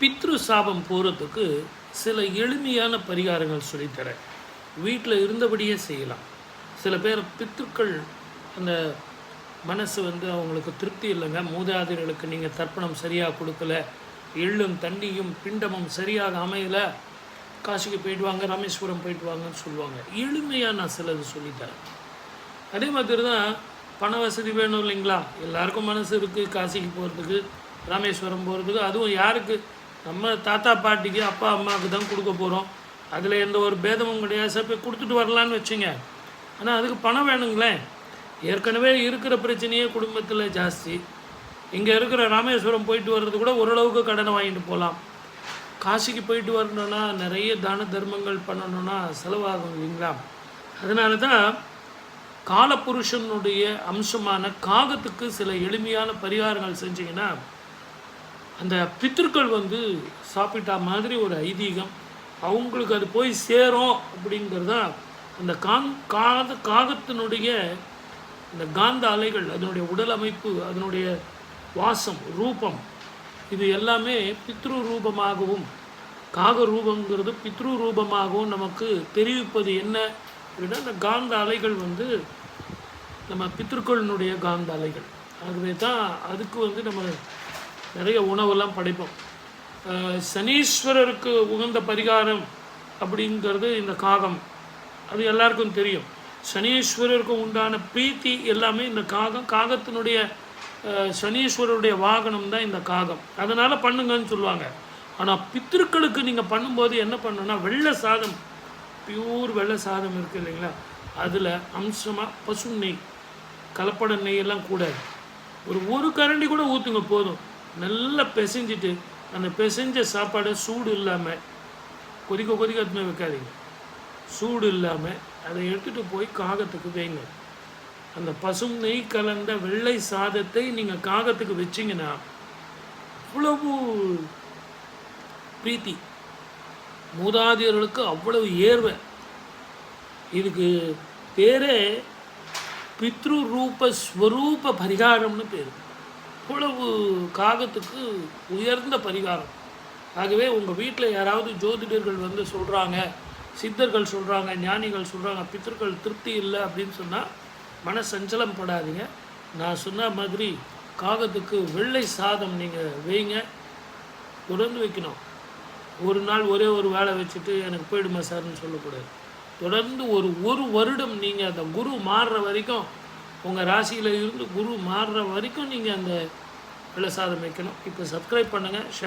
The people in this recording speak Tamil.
பித்ரு சாபம் போகிறதுக்கு சில எளிமையான பரிகாரங்கள் சொல்லித்தரேன் வீட்டில் இருந்தபடியே செய்யலாம். சில பேர் பித்ருக்கள் அந்த மனசு வந்து அவங்களுக்கு திருப்தி இல்லைங்க. மூதாதையர்களுக்கு நீங்கள் தர்ப்பணம் சரியாக கொடுக்கல. எள்ளும் தண்ணியும் பிண்டமும் சரியாக அமையலை. காசிக்கு போயிட்டு வாங்க ராமேஸ்வரம் போயிட்டு வாங்கன்னு சொல்லுவாங்க. எளிமையாக நான் சிலது சொல்லித்தரேன். அதே மாதிரி தான் பண வசதி வேணும் இல்லைங்களா? எல்லாருக்கும் மனசு இருக்குது காசிக்கு போகிறதுக்கு ராமேஸ்வரம் போகிறதுக்கு அதுவும் யாருக்கு நம்ம தாத்தா பாட்டிக்கு அப்பா அம்மாவுக்கு தான் கொடுக்க போகிறோம் அதில் எந்த ஒரு பேதமும் கிடையாது. சார் போய் கொடுத்துட்டு வரலான்னு வச்சுங்க. ஆனால் அதுக்கு பணம் வேணுங்களேன். ஏற்கனவே இருக்கிற பிரச்சனையே குடும்பத்தில் ஜாஸ்தி. இங்கே இருக்கிற ராமேஸ்வரம் போயிட்டு வர்றது கூட ஓரளவுக்கு கடனை வாங்கிட்டு போகலாம் காசிக்கு போயிட்டு வரணும்னா நிறைய தான தர்மங்கள் பண்ணணும்னா செலவாகும் இல்லைங்களா? அதனால தான் காலப்புருஷனுடைய அம்சமான காகத்துக்கு சில எளிமையான பரிகாரங்கள் செஞ்சிங்கன்னா அந்த பித்திருக்கள் வந்து சாப்பிட்டா மாதிரி ஒரு ஐதீகம். அவங்களுக்கு அது போய் சேரும் அப்படிங்கிறது தான் அந்த காங் காத காகத்தினுடைய இந்த காந்த அலைகள் அதனுடைய உடல் அமைப்பு அதனுடைய வாசம் ரூபம் இது எல்லாமே பித்ரு ரூபமாகவும் காக ரூபங்கிறது பித்ரு ரூபமாகவும் நமக்கு தெரிவிப்பது என்ன அப்படின்னா அந்த காந்த அலைகள் வந்து நம்ம பித்ருக்களினுடைய காந்த அலைகள். ஆகவே தான் அதுக்கு வந்து நம்ம நிறைய உணவெல்லாம் படைப்போம். சனீஸ்வரருக்கு உகந்த பரிகாரம் அப்படிங்கிறது இந்த காகம். அது எல்லாருக்கும் தெரியும். சனீஸ்வரருக்கு உண்டான பிரீத்தி எல்லாமே இந்த காகம் காகத்தினுடைய சனீஸ்வரருடைய வாகனம் தான் இந்த காகம். அதனால் பண்ணுங்கன்னு சொல்லுவாங்க. ஆனால் பித்திருக்களுக்கு நீங்கள் பண்ணும்போது என்ன பண்ணணும்னா வெள்ளை சாதம் பியூர் வெள்ளை சாதம் இருக்குது இல்லைங்களா? அதில் அம்சமாக பசு நெய் கலப்பட நெய்யெல்லாம் கூடாது. ஒரு ஒரு கரண்டி கூட ஊற்றுங்க போதும். நல்லா பிசைஞ்சிட்டு அந்த பிசைஞ்ச சாப்பாடை சூடு இல்லாமல் கொதிக்க கொதிக்க அதுமே வைக்காதீங்க. சூடு இல்லாமல் அதை எடுத்துகிட்டு போய் காகத்துக்கு வைங்க. அந்த பசும் நெய் கலந்த வெள்ளை சாதத்தை நீங்கள் காகத்துக்கு வச்சிங்கன்னா அவ்வளவு பிரீத்தி. மூதாதியர்களுக்கு அவ்வளவு ஏர்வை. இதுக்கு பேரே பித்ரு ரூப ஸ்வரூப பரிகாரம்னு பேர். இவ்வளவு காகத்துக்கு உயர்ந்த பரிகாரம். ஆகவே உங்கள் வீட்டில் யாராவது ஜோதிடர்கள் வந்து சொல்கிறாங்க சித்தர்கள் சொல்கிறாங்க ஞானிகள் சொல்கிறாங்க பித்தர்கள் திருப்தி இல்லை அப்படின்னு சொன்னால் மன சஞ்சலம் படாதீங்க. நான் சொன்ன மாதிரி காகத்துக்கு வெள்ளை சாதம் நீங்கள் வைங்க. தொடர்ந்து வைக்கணும். ஒரு நாள் ஒரே ஒரு வேலை வச்சுட்டு எனக்கு போயிடுமா சார்னு சொல்லக்கூடாது. தொடர்ந்து ஒரு ஒரு வருடம் நீங்கள் அந்த குரு மாறுற வரைக்கும் உங்கள் ராசியில் இருந்து குரு மாறுற வரைக்கும் நீங்கள் அந்த விலை சாதம் வைக்கணும். இப்போ சப்ஸ்கிரைப் பண்ணுங்கள் ஷேர்